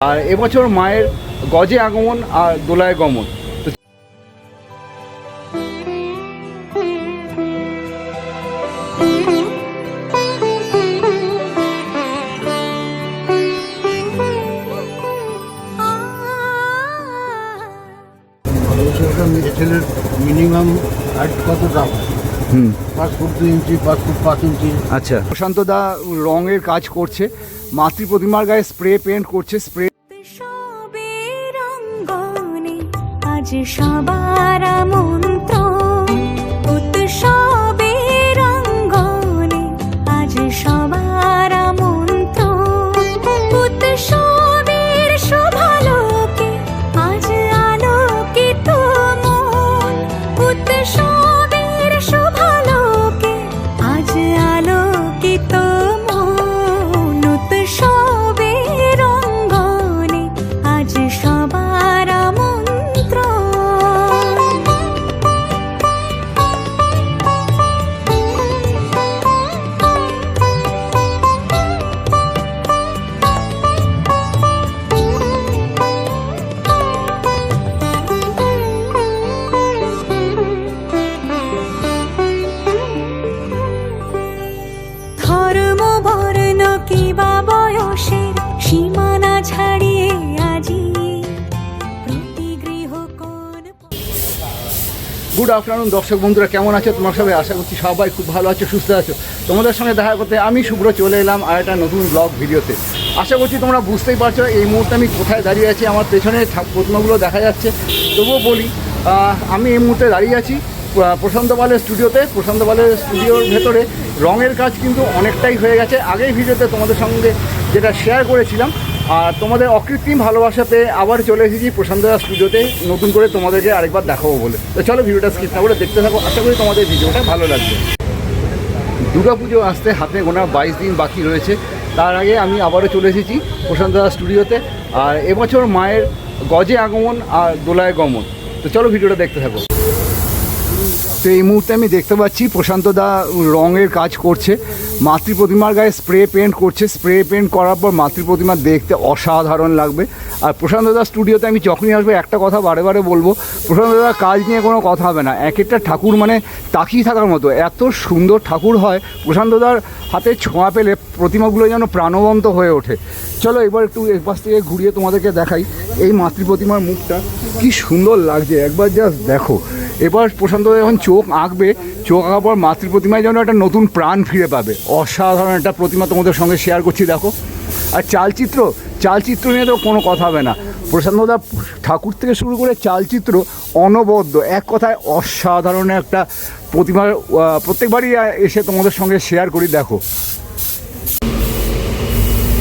আর এবছর মায়ের গজে আগমন আর দোলায় গমন। মেডিসিনের মিনিমাম হাইট কত দাম হুম। পাঁচ ফুট দুই ইঞ্চি পাঁচ ফুট পাঁচ ইঞ্চি। আচ্ছা। প্রশান্ত দা রঙের কাজ করছে। মাতৃ প্রতিমার গায়ে স্প্রে পেন্ট করছে। স্প্রে আজ সবার আমন্ত্রণ আফটারনুন দর্শক বন্ধুরা কেমন আছো? তোমার সবাই আশা করছি সবাই খুব ভালো আছো সুস্থ আছো। তোমাদের সঙ্গে দেখা করতে আমি শুভ্র চলে এলাম আর একটা নতুন ব্লগ ভিডিওতে। আশা করছি তোমরা বুঝতেই পারছ এই মুহূর্তে আমি কোথায় দাঁড়িয়ে আছি আমার পেছনে প্রতিমাগুলো দেখা যাচ্ছে। তবুও বলি আমি এই মুহূর্তে দাঁড়িয়ে আছি আহ, প্রশান্ত পালের স্টুডিওতে প্রশান্ত পালের স্টুডিওর ভেতরে। রঙের কাজ কিন্তু অনেকটাই হয়ে গেছে। আগেই ভিডিওতে তোমাদের সঙ্গে যেটা শেয়ার করেছিলাম আর তোমাদের অকৃত্রিম ভালোবাসাতে আবার চলে এসেছি প্রশান্ত দা স্টুডিওতে নতুন করে তোমাদেরকে আরেকবার দেখাবো বলে। তো চলো ভিডিওটা স্কিপ না করে দেখতে থাকো। আশা করি তোমাদের ভিডিওটা ভালো লাগবে। দুর্গাপুজো আসতে হাতে গোনা বাইশ দিন বাকি রয়েছে। তার আগে আমি আবারও চলে এসেছি প্রশান্ত দা স্টুডিওতে আর এবছর মায়ের গজে আগমন আর দোলায় গমন। তো চলো ভিডিওটা দেখতে থাকো। তো এই মুহূর্তে আমি দেখতে পাচ্ছি প্রশান্ত দা রঙের কাজ করছে। মাতৃ প্রতিমার গায়ে স্প্রে পেন্ট করছে। স্প্রে পেন্ট করার পর মাতৃ প্রতিমা দেখতে অসাধারণ লাগবে। আর প্রশান্ত দা স্টুডিওতে আমি যখনই আসব, একটা কথা বারে বারে বলব, প্রশান্ত দা কাজ নিয়ে কোনো কথা হবে না। এক একটা ঠাকুর মানে তাকিয়ে থাকার মতো। এত সুন্দর ঠাকুর হয়, প্রশান্ত দার হাতে ছোঁয়া পেলে প্রতিমাগুলো যেন প্রাণবন্ত হয়ে ওঠে। চলো এবার একটু এক পাশ থেকে ঘুরিয়ে তোমাদেরকে দেখাই। এই মাতৃ প্রতিমার মুখটা কি সুন্দর লাগছে। একবার জাস্ট দেখো। এবার প্রশান্ত যখন চোখ আঁকবে চোখ আঁকার পর মাতৃ প্রতিমায় যেন একটা নতুন প্রাণ ফিরে পাবে। অসাধারণ একটা প্রতিমা তোমাদের সঙ্গে শেয়ার করছি দেখো। আর চালচিত্র চালচিত্র নিয়ে তো কোনো কথা হবে না। প্রশান্ত দা ঠাকুর থেকে শুরু করে চালচিত্র অনবদ্য এক কথায় অসাধারণ একটা প্রতিমার আহ, প্রত্যেকবারই এসে তোমাদের সঙ্গে শেয়ার করি দেখো।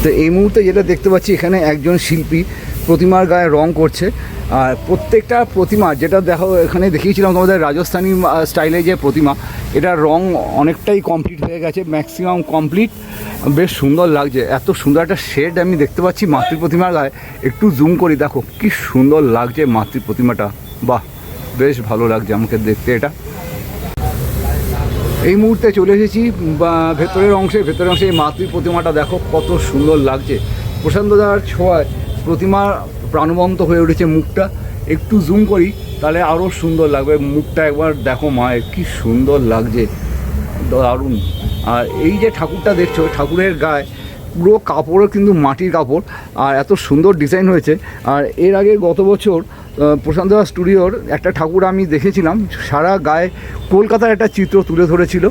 তো এই মুহূর্তে যেটা দেখতে পাচ্ছি এখানে একজন শিল্পী প্রতিমার গায়ে রং করছে। আর প্রত্যেকটা প্রতিমা যেটা দেখো, এখানে দেখিয়েছিলাম তোমাদের রাজস্থানী স্টাইলে যে প্রতিমা, এটা রং অনেকটাই কমপ্লিট হয়ে গেছে ম্যাক্সিমাম কমপ্লিট বেশ সুন্দর লাগছে, এত সুন্দর একটা শেড আমি দেখতে পাচ্ছি মাতৃ প্রতিমার গায়ে। একটু জুম করি, দেখো কি সুন্দর লাগছে মাতৃ প্রতিমাটা। বাহ, বেশ ভালো লাগছে আমাকে দেখতে এটা। এই মুহূর্তে চলে এসেছি, বা ভেতরের অংশে ভেতরের অংশে এই মাতৃ প্রতিমাটা দেখো কত সুন্দর লাগছে। প্রশান্ত দার ছোঁয়ায় প্রতিমা প্রাণবন্ত হয়ে উঠেছে মুখটা। একটু জুম করি, তাহলে আরও সুন্দর লাগবে। মুখটা একবার দেখো মায়ের কি সুন্দর লাগছে। দারুণ। আর এই যে ঠাকুরটা দেখছ, ঠাকুরের গায়ে পুরো কাপড়ও কিন্তু মাটির কাপড়, আর এত সুন্দর ডিজাইন হয়েছে। আর এর আগে গত বছর প্রশান্ত স্টুডিওর একটা ঠাকুর আমি দেখেছিলাম, সারা গায়ে কলকাতার একটা চিত্র তুলে ধরেছিল।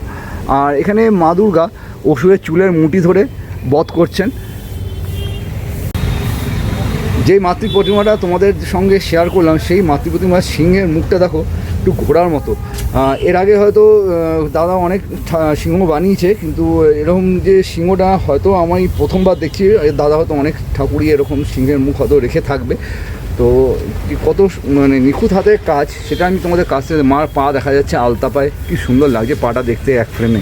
আর এখানে মা দুর্গা অসুরের চুলের মুঠি ধরে বধ করছেন। যেই মাতৃ প্রতিমাটা তোমাদের সঙ্গে শেয়ার করলাম, সেই মাতৃ প্রতিমার সিংহের মুখটা দেখো, একটু ঘোড়ার মতো। এর আগে হয়তো দাদা অনেক সিংহ বানিয়েছে, কিন্তু এরকম যে সিংহটা হয়তো আমি প্রথমবার দেখছি দাদা হয়তো অনেক ঠাকুরই এরকম সিংহের মুখ হয়তো রেখে থাকবে। তো কত মানে নিখুঁত হাতের কাজ, সেটা আমি তোমাদের কাছ থেকে মার পা দেখা যাচ্ছে আলতা পায়ে কি সুন্দর লাগছে পাটা দেখতে এক ফ্রেমে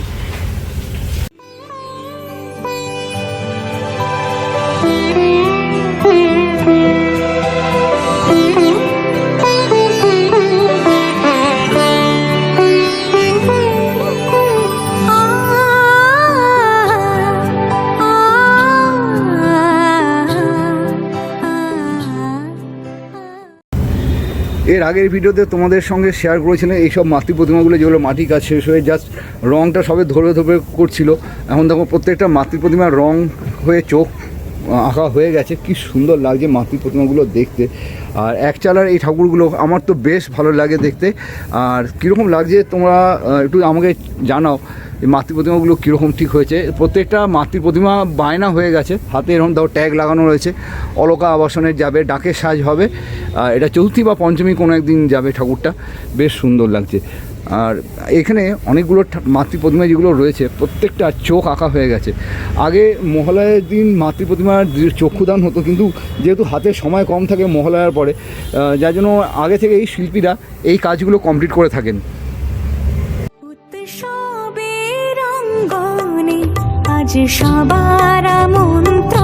এর আগের ভিডিওতে তোমাদের সঙ্গে শেয়ার করেছিলাম এইসব মাতৃ প্রতিমাগুলো যেগুলো মাটি কাজ শেষ হয়ে জাস্ট রঙটা সবে ধরে ধরে করছিল। এখন দেখো প্রত্যেকটা মাতৃ প্রতিমার রং হয়ে চোখ আঁকা হয়ে গেছে। কি সুন্দর লাগছে মাতৃ প্রতিমাগুলো দেখতে। আর এক চালার এই ঠাকুরগুলো আমার তো বেশ ভালো লাগে দেখতে। আর কীরকম লাগছে তোমরা একটু আমাকে জানাও। এই মাতৃ প্রতিমাগুলো কীরকম ঠিক হয়েছে? প্রত্যেকটা মাতৃ প্রতিমা বায়না হয়ে গেছে, হাতে এরকম দাও ট্যাগ লাগানো রয়েছে। অলকা আবাসনের যাবে, ডাকের সাজ হবে। এটা চৌথি বা পঞ্চমী কোনো একদিন যাবে ঠাকুরটা। বেশ সুন্দর লাগছে। আর এখানে অনেকগুলো মাতৃ প্রতিমা যেগুলো রয়েছে, প্রত্যেকটা চোখ আঁকা হয়ে গেছে। আগে মহালয়ের দিন মাতৃ প্রতিমার চক্ষুদান হতো, কিন্তু যেহেতু হাতে সময় কম থাকে মহালয়ার পরে যার জন্য আগে থেকে এই শিল্পীরা এই কাজগুলো কমপ্লিট করে থাকেন। আজ সবার আলোকিত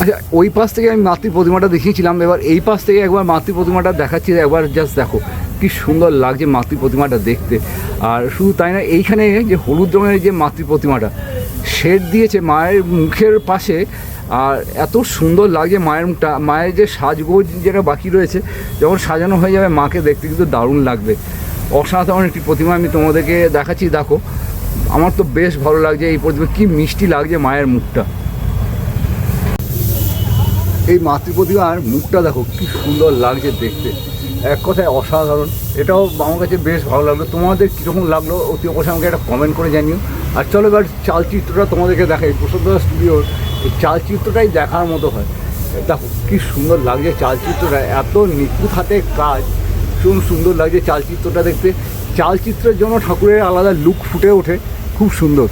আচ্ছা ওই পাশ থেকে আমি মাতৃ প্রতিমাটা দেখিয়েছিলাম, এবার এই পাশ থেকে একবার মাতৃ প্রতিমাটা দেখাচ্ছি, একবার জাস্ট দেখো। কি সুন্দর লাগছে মাতৃ প্রতিমাটা দেখতে। আর শুধু তাই না, এইখানে যে হলুদ রঙের যে মাতৃ প্রতিমাটা, শেড দিয়েছে মায়ের মুখের পাশে, আর এত সুন্দর লাগছে মায়ের মুখটা, মায়ের যে সাজগোজ যেটা বাকি রয়েছে, যখন সাজানো হয়ে যাবে মাকে দেখতে কিন্তু দারুণ লাগবে। অসাধারণ একটি প্রতিমা আমি তোমাদেরকে দেখাচ্ছি, দেখো। আমার তো বেশ ভালো লাগছে এই প্রতিমা, কি মিষ্টি লাগছে মায়ের মুখটা। এই মাতৃ প্রতিমার মুখটা দেখো, কি সুন্দর লাগছে দেখতে। এক কথায় অসাধারণ। এটাও আমার কাছে বেশ ভালো লাগল। তোমাদের কীরকম লাগল অতি অবশ্যই আমাকে একটা কমেন্ট করে জানিও। আর চলো এবার চালচিত্রটা তোমাদেরকে দেখাই। প্রসাদ স্টুডিওর এই চালচিত্রটাই দেখার মতো হয়। দেখো, কী সুন্দর লাগছে চালচিত্রটা। এত নিখুঁত হাতে কাজ। ভীষণ সুন্দর লাগছে চালচিত্রটা দেখতে। চালচিত্রের জন্য ঠাকুরের আলাদা লুক ফুটে ওঠে। খুব সুন্দর।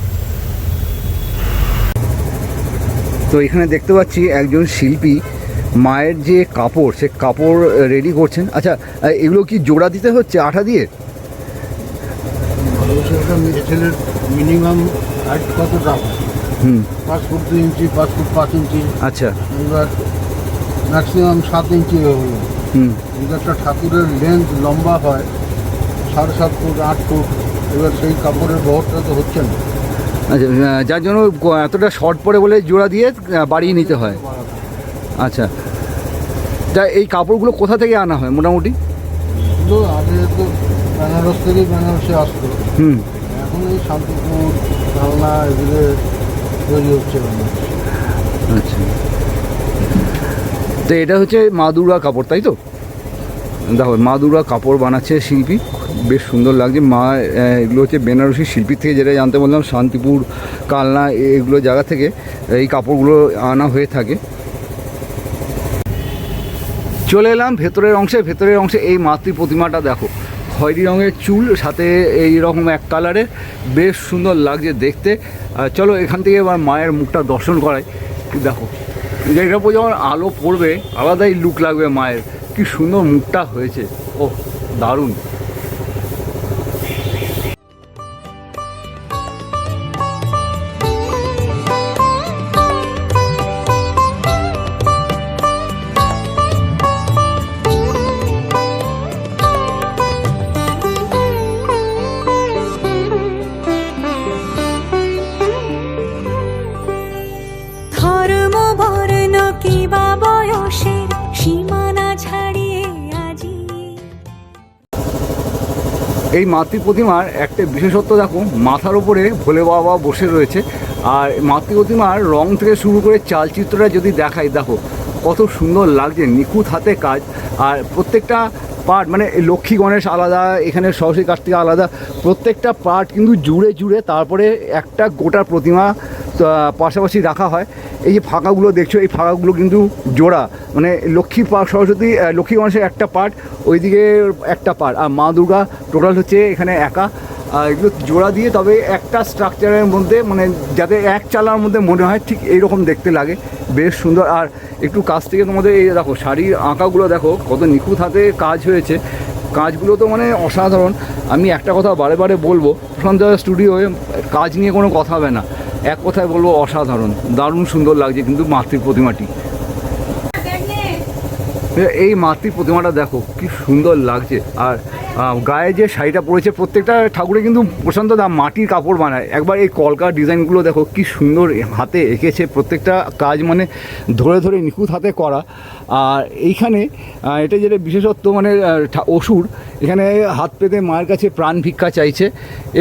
তো এখানে দেখতে পাচ্ছি একজন শিল্পী। মায়ের যে কাপড় সে কাপড় রেডি করছেন। আচ্ছা এগুলো কি জোড়া দিতে হচ্ছে আঠা দিয়ে? মিনিমাম হাইট কত হুম। পাঁচ ফুট দুই ইঞ্চি পাঁচ ফুট পাঁচ ইঞ্চি। আচ্ছা। এবার ম্যাক্সিমাম সাত ইঞ্চি হলো হুম। একটা ঠাকুরের লেন্থ লম্বা হয় সাড়ে সাত ফুট আট ফুট এবার সেই কাপড়ের বহরটা তো হচ্ছে না। আচ্ছা যার জন্য এতটা শর্ট পড়ে বলে জোড়া দিয়ে বাড়িয়ে নিতে হয়। আচ্ছা। তা এই কাপড়গুলো কোথা থেকে আনা হয় মোটামুটি? আগে তো বেনারস থেকেই বেনারসে আসতো। হুম। এখন এই শান্তিপুর কালনা এগুলো তৈরি হচ্ছে আচ্ছা। তো এটা হচ্ছে মা দুর্গা কাপড় তাই তো? দেখো মা দুর্গা কাপড় বানাচ্ছে শিল্পী। বেশ সুন্দর লাগছে। মা এগুলো হচ্ছে বেনারসি শিল্পীর থেকে যেটা জানতে বললাম শান্তিপুর কালনা এগুলো জায়গা থেকে এই কাপড়গুলো আনা হয়ে থাকে। চলে এলাম, ভেতরের অংশে ভেতরের অংশে এই মাতৃ প্রতিমাটা দেখো। খয়রি রঙের চুল, সাথে এই রকম এক কালারের বেশ সুন্দর লাগছে দেখতে। চলো এখান থেকে এবার মায়ের মুখটা দর্শন করাই। দেখো এটা উপর যখন আলো পড়বে, আলাদাই লুক লাগবে মায়ের। কি সুন্দর মুখটা হয়েছে। ও দারুণ। এই মাতৃ প্রতিমার একটা বিশেষত্ব দেখো, মাথার উপরে ভোলে বাবা বসে রয়েছে। আর মাতৃ প্রতিমার রং থেকে শুরু করে চালচিত্রটা যদি দেখাই, দেখো, কত সুন্দর লাগছে, নিখুঁত হাতে কাজ। আর প্রত্যেকটা পার্ট মানে লক্ষ্মী গণেশ আলাদা, এখানে সরস্বতী কার্তিক আলাদা, প্রত্যেকটা পার্ট কিন্তু জুড়ে জুড়ে তারপরে একটা গোটা প্রতিমা পাশাপাশি রাখা হয়। এই যে ফাঁকাগুলো দেখছ, এই ফাঁকাগুলো কিন্তু জোড়া। মানে লক্ষ্মী পা, সরস্বতী লক্ষ্মী গণেশের একটা পার্ট, ওইদিকে একটা পার্ট। আর মা দুর্গা টোটাল হচ্ছে এখানে একা। এগুলো জোড়া দিয়ে, তবে একটা স্ট্রাকচারের মধ্যে মানে যাতে এক চালার মধ্যে মনে হয়, ঠিক এইরকম দেখতে লাগে। বেশ সুন্দর। আর একটু কাছ থেকে তোমাদের এই দেখো, শাড়ির আঁকাগুলো দেখো, কত নিখুঁত হাতে কাজ হয়েছে। কাজগুলো তো মানে অসাধারণ। আমি একটা কথা বারে বারে বলব, প্রশান্ত স্টুডিওয়ে কাজ নিয়ে কোনো কথা হবে না। এক কথায় বলব, অসাধারণ। দারুণ সুন্দর লাগছে কিন্তু মাতৃ প্রতিমাটি। এই মাতৃ প্রতিমাটা দেখো, কি সুন্দর লাগছে। আর গায়ে যে শাড়িটা পরেছে, প্রত্যেকটা ঠাকুরে কিন্তু প্রশান্ত দা মাটির কাপড় বানায়। একবার এই কলকার ডিজাইনগুলো দেখো, কি সুন্দর হাতে এঁকেছে প্রত্যেকটা কাজ মানে ধরে ধরে নিখুঁত হাতে করা। আর এইখানে এটা যেটা বিশেষত্ব মানে অসুর, এখানে হাত পেতে মায়ের কাছে প্রাণ ভিক্ষা চাইছে।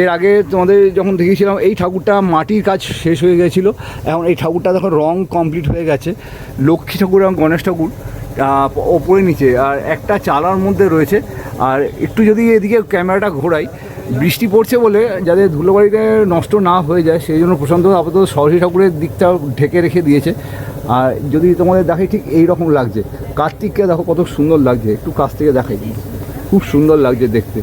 এর আগে তোমাদের যখন দেখিয়েছিলাম, এই ঠাকুরটা মাটির কাজ শেষ হয়ে গেছিল। এখন এই ঠাকুরটা দেখো, রং কমপ্লিট হয়ে গেছে। লক্ষ্মী ঠাকুর এবং গণেশ ঠাকুর। ওপরে নিচে, আর একটা চালার মধ্যে রয়েছে। আর একটু যদি এদিকে ক্যামেরাটা ঘোরাই, বৃষ্টি পড়ছে বলে যাতে ধুলোবাড়িতে নষ্ট না হয়ে যায়, সেই জন্য প্রশান্ত আপাতত সরস্বতী ঠাকুরের দিকটা ঢেকে রেখে দিয়েছে। আর যদি তোমাদের দেখাই ঠিক এই রকম লাগছে, কার্তিককে দেখো কত সুন্দর লাগছে, একটু কাছ থেকে দেখাই। খুব সুন্দর লাগছে দেখতে।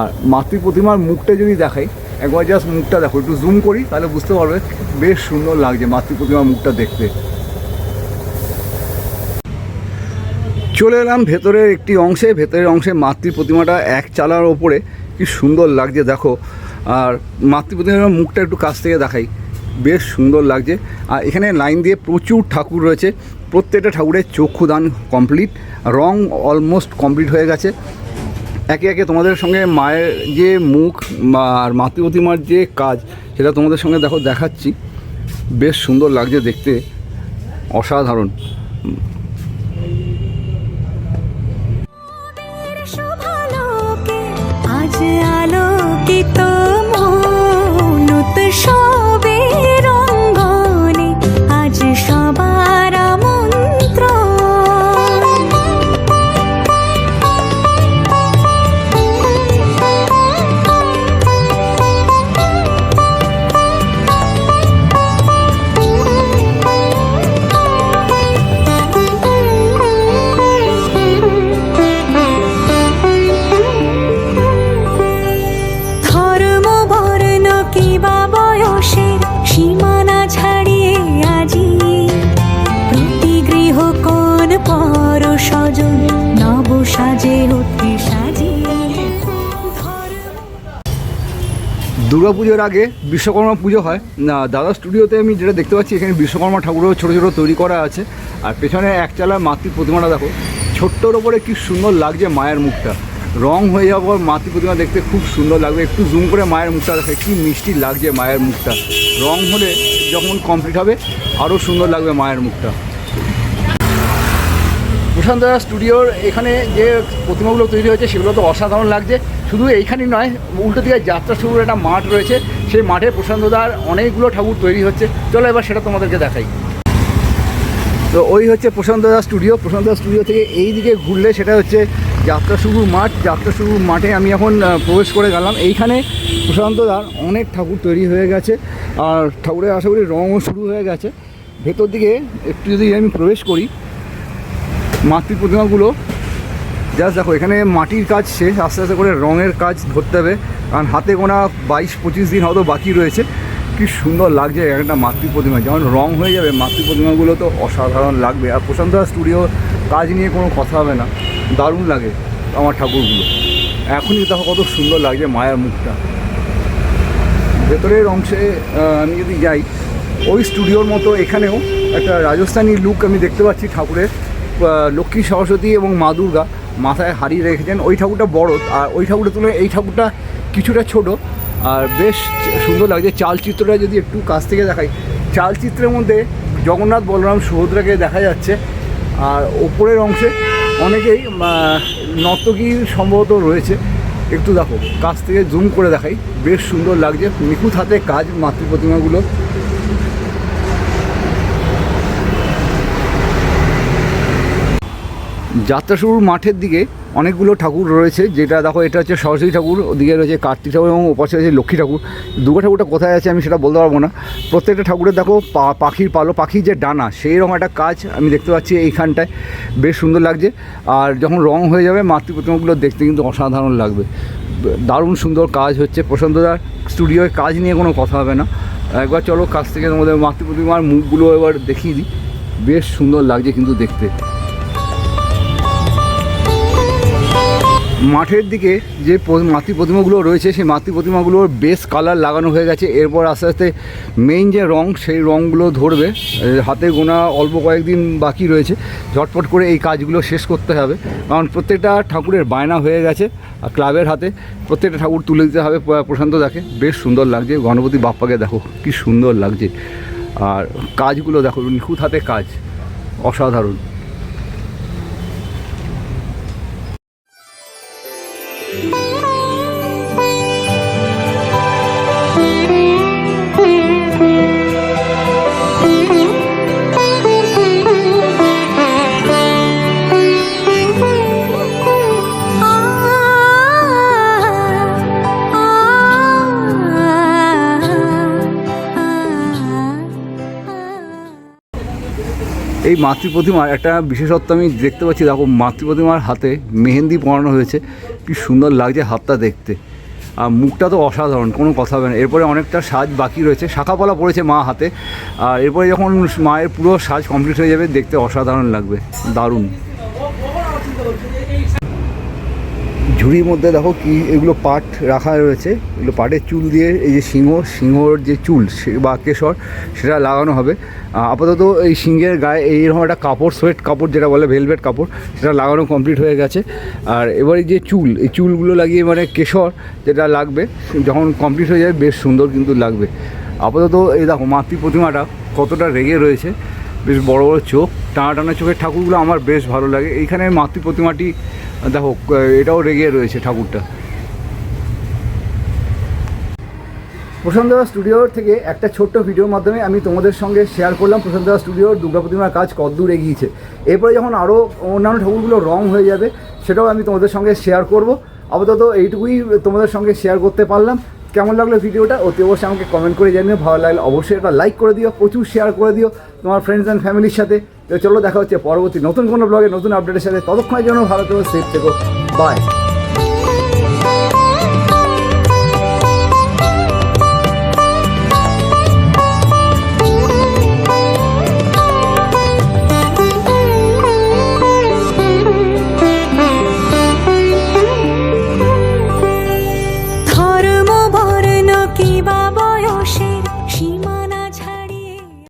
আর মাতৃ প্রতিমার মুখটা যদি দেখাই, একবার জাস্ট মুখটা দেখো, একটু জুম করি, তাহলে বুঝতে পারবে বেশ সুন্দর লাগছে মাতৃ প্রতিমার মুখটা দেখতে। চলে এলাম ভেতরের একটি অংশে, ভেতরের অংশে মাতৃ প্রতিমাটা এক চালার ওপরে। কি সুন্দর লাগছে, দেখো। আর মাতৃ প্রতিমার মুখটা একটু কাছ থেকে দেখাই। বেশ সুন্দর লাগছে। আর এখানে লাইন দিয়ে প্রচুর ঠাকুর রয়েছে। প্রত্যেকটা ঠাকুরের চক্ষুদান কমপ্লিট। রং অলমোস্ট কমপ্লিট হয়ে গেছে। একে একে তোমাদের সঙ্গে মায়ের যে মুখ আর মাতৃ প্রতিমার যে কাজ, সেটা তোমাদের সঙ্গে দেখো, দেখাচ্ছি। বেশ সুন্দর লাগছে দেখতে। অসাধারণ। দুর্গাপুজোর আগে বিশ্বকর্মা পুজো হয়। না, দাদা স্টুডিওতে আমি যেটা দেখতে পাচ্ছি, এখানে বিশ্বকর্মা ঠাকুরও ছোটো ছোটো তৈরি করা আছে। আর পেছনে একচালা মাতৃ প্রতিমাটা দেখো। ছোট্টর ওপরে কি সুন্দর লাগছে মায়ের মুখটা। রং হয়ে যাওয়ার পর মাতৃ প্রতিমা দেখতে খুব সুন্দর লাগবে। একটু জুম করে মায়ের মুখটা দেখে কি মিষ্টি লাগছে মায়ের মুখটা। রং হলে যখন কমপ্লিট হবে আরও সুন্দর লাগবে মায়ের মুখটা। প্রশান্ত স্টুডিওর এখানে যে প্রতিমাগুলো তৈরি হয়েছে, সেগুলো তো অসাধারণ লাগছে। শুধু এইখানেই নয়, উল্টো দিকে যাত্রা শুরুর একটা মাঠ রয়েছে। সেই মাঠে প্রশান্ত দার অনেকগুলো ঠাকুর তৈরি হচ্ছে। চলো এবার সেটা তোমাদেরকে দেখাই। তো ওই হচ্ছে প্রশান্ত দাস স্টুডিও। প্রশান্ত দাস স্টুডিও থেকে এই দিকে ঘুরলে সেটা হচ্ছে যাত্রা শুরুর মাঠ। যাত্রা শুরুর মাঠে আমি এখন প্রবেশ করে গেলাম। এইখানে প্রশান্ত দার অনেক ঠাকুর তৈরি হয়ে গেছে। আর ঠাকুরের আশা করি রঙও শুরু হয়ে গেছে। ভেতর দিকে একটু যদি আমি প্রবেশ করি মাতৃ প্রতিমাগুলো জাস্ট দেখো, এখানে মাটির কাজ শেষ, আস্তে আস্তে করে রঙের কাজ ধরতে হবে। কারণ হাতে গোনা বাইশ, পঁচিশ দিন হয়তো বাকি রয়েছে। কি সুন্দর লাগছে একটা মাতৃ প্রতিমা। যখন রং হয়ে যাবে, মাতৃ প্রতিমাগুলো তো অসাধারণ লাগবে। আর প্রশান্ত স্টুডিও কাজ নিয়ে কোনো কথা হবে না। দারুণ লাগে আমার ঠাকুরগুলো। এখনই দেখো কত সুন্দর লাগছে মায়ের মুখটা। ভেতরের অংশে আমি যদি যাই, ওই স্টুডিওর মতো এখানেও একটা রাজস্থানী লুক আমি দেখতে পাচ্ছি ঠাকুরের। লক্ষ্মী সরস্বতী এবং মা দুর্গা। মাথায় হারিয়ে রেখেছেন ওই ঠাকুরটা বড় আর ওই ঠাকুরের তুলনায় এই ঠাকুরটা কিছুটা ছোট। আর বেশ সুন্দর লাগছে চালচিত্রটা যদি একটু কাছ থেকে দেখাই চালচিত্রের মধ্যে জগন্নাথ বলরাম সুভদ্রাকে দেখা যাচ্ছে আর ওপরের অংশে অনেকেই আহ, নর্তকীর সম্ভবত রয়েছে। একটু দেখো কাছ থেকে জুম করে দেখাই বেশ সুন্দর লাগছে নিখুঁত হাতে কাজ মাতৃ প্রতিমাগুলো। যাত্রা শুরুর মাঠের দিকে অনেকগুলো ঠাকুর রয়েছে, যেটা দেখো এটা হচ্ছে সরস্বতী ঠাকুর, ওদিকে রয়েছে কার্তিক ঠাকুর এবং ওপাশে রয়েছে লক্ষ্মী ঠাকুর। দুর্গা ঠাকুরটা কোথায় আছে আমি সেটা বলতে পারব না। প্রত্যেকটা ঠাকুরের দেখো পাখির পালো, পাখির যে ডানা সেই রকম একটা কাজ আমি দেখতে পাচ্ছি এইখানটায়। বেশ সুন্দর লাগছে। আর যখন রং হয়ে যাবে মাতৃ প্রতিমাগুলো দেখতে কিন্তু অসাধারণ লাগবে। দারুণ সুন্দর কাজ হচ্ছে। প্রশান্তদার স্টুডিওয় কাজ নিয়ে কোনো কথা হবে না। একবার চলো কাছ থেকে তোমাদের মাতৃ প্রতিমার মুখগুলো এবার দেখিয়ে দিই। বেশ সুন্দর লাগছে কিন্তু দেখতে। মাঠের দিকে যে মাতৃ প্রতিমাগুলো রয়েছে, সেই মাতৃ প্রতিমাগুলোর বেস কালার লাগানো হয়ে গেছে। এরপর আস্তে আস্তে মেইন যে রং, সেই রঙগুলো ধরবে। হাতে গোনা অল্প কয়েকদিন বাকি রয়েছে। ঝটপট করে এই কাজগুলো শেষ করতে হবে। কারণ প্রত্যেকটা ঠাকুরের বায়না হয়ে গেছে আর ক্লাবের হাতে। প্রত্যেকটা ঠাকুর তুলে দিতে হবে প্রশান্ত দেখে বেশ সুন্দর লাগছে। গণপতি বাপ্পাকে দেখো, কি সুন্দর লাগছে। আর কাজগুলো দেখো, নিখুঁত হাতে কাজ। অসাধারণ। মাতৃ প্রতিমার একটা বিশেষত্ব আমি দেখতে পাচ্ছি, দেখো মাতৃ প্রতিমার হাতে মেহেন্দি পরানো হয়েছে। কি সুন্দর লাগছে হাতটা দেখতে। আর মুখটা তো অসাধারণ, কোনো কথা হবে না। এরপরে অনেকটা সাজ বাকি রয়েছে, শাখাপলা পড়েছে মা হাতে। আর এরপরে যখন মায়ের পুরো সাজ কমপ্লিট হয়ে যাবে, দেখতে অসাধারণ লাগবে। দারুণ। ঝুড়ির মধ্যে দেখো কি এগুলো পাট রাখা রয়েছে। এগুলো পাটের চুল দিয়ে এই যে সিংহ, সিংহর যে চুল বা কেশর, সেটা লাগানো হবে। আপাতত এই সিংহের গায়ে এইরকম একটা কাপড়, সোয়েট কাপড় যেটা বলে, ভেলভেট কাপড়, সেটা লাগানো কমপ্লিট হয়ে গেছে। আর এবারে যে চুল, এই চুলগুলো লাগিয়ে মানে কেশর যেটা লাগবে, যখন কমপ্লিট হয়ে যাবে, বেশ সুন্দর কিন্তু লাগবে। আপাতত এই দেখো মাতৃ প্রতিমাটা কতটা রেগে রয়েছে, বেশ বড় বড় চোখ, টানা টানা চোখের ঠাকুরগুলো আমার বেশ ভালো লাগে। এইখানে মাতৃ প্রতিমাটি দেখো, এটাও রেগে রয়েছে ঠাকুরটা। প্রশান্ত স্টুডিওর থেকে একটা ছোট্ট ভিডিওর মাধ্যমে আমি তোমাদের সঙ্গে শেয়ার করলাম। প্রশান্ত স্টুডিওর দুর্গা প্রতিমার কাজ কতদূর এগিয়েছে। এরপরে যখন আরও অন্যান্য ঠাকুরগুলো রং হয়ে যাবে, সেটাও আমি তোমাদের সঙ্গে শেয়ার করব। আপাতত এইটুকুই তোমাদের সঙ্গে শেয়ার করতে পারলাম। কেমন লাগল ভিডিওটা? অতি অবশ্যই আমাকে কমেন্ট করে জানিও। ভালো লাগলে অবশ্যই একটা লাইক করে দিও, প্রচুর শেয়ার করে দিও তোমার ফ্রেন্ডস অ্যান্ড ফ্যামিলির সাথে। তো চলো দেখা হচ্ছে পরবর্তী নতুন কোনো ব্লগে নতুন আপডেটের সাথে। ততক্ষণের জন্য ভালো থেকো সেফ থেকো। বাই